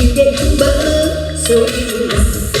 그때 한번 소리 질렀어